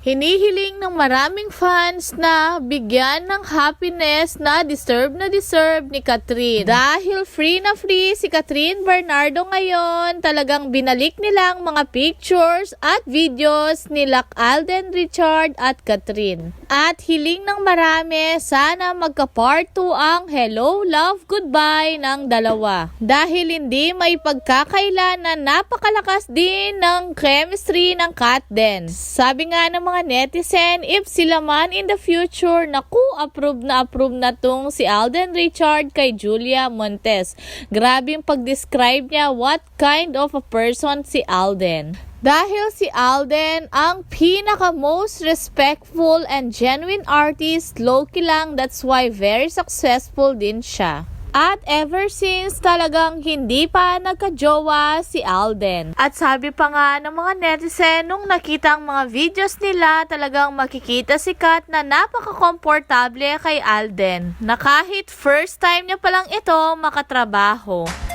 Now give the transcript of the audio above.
Hinihiling ng maraming fans na bigyan ng happiness na deserve na deserve ni Catherine. Dahil free na free si Catherine Bernardo ngayon, talagang binalik nilang mga pictures at videos nila Alden Richard at Catherine. At hiling ng marami, sana magka-part 2 ang Hello, Love, Goodbye ng dalawa. Dahil hindi may pagkakailan na napakalakas din ng chemistry ng Kat. Sabi nga ng mga netizen, if sila man in the future, naku, approve na approve na tong si Alden Richard kay Julia Montes. Grabe yung pag-describe niya what kind of a person si Alden. Dahil si Alden ang pinaka most respectful and genuine artist, low-key lang, that's why very successful din siya. At ever since talagang hindi pa nagka-jowa si Alden. At sabi pa nga ng mga netizen nung nakita ang mga videos nila talagang makikita si Kat na napaka-komportable kay Alden. Na kahit first time niya palang ito makatrabaho.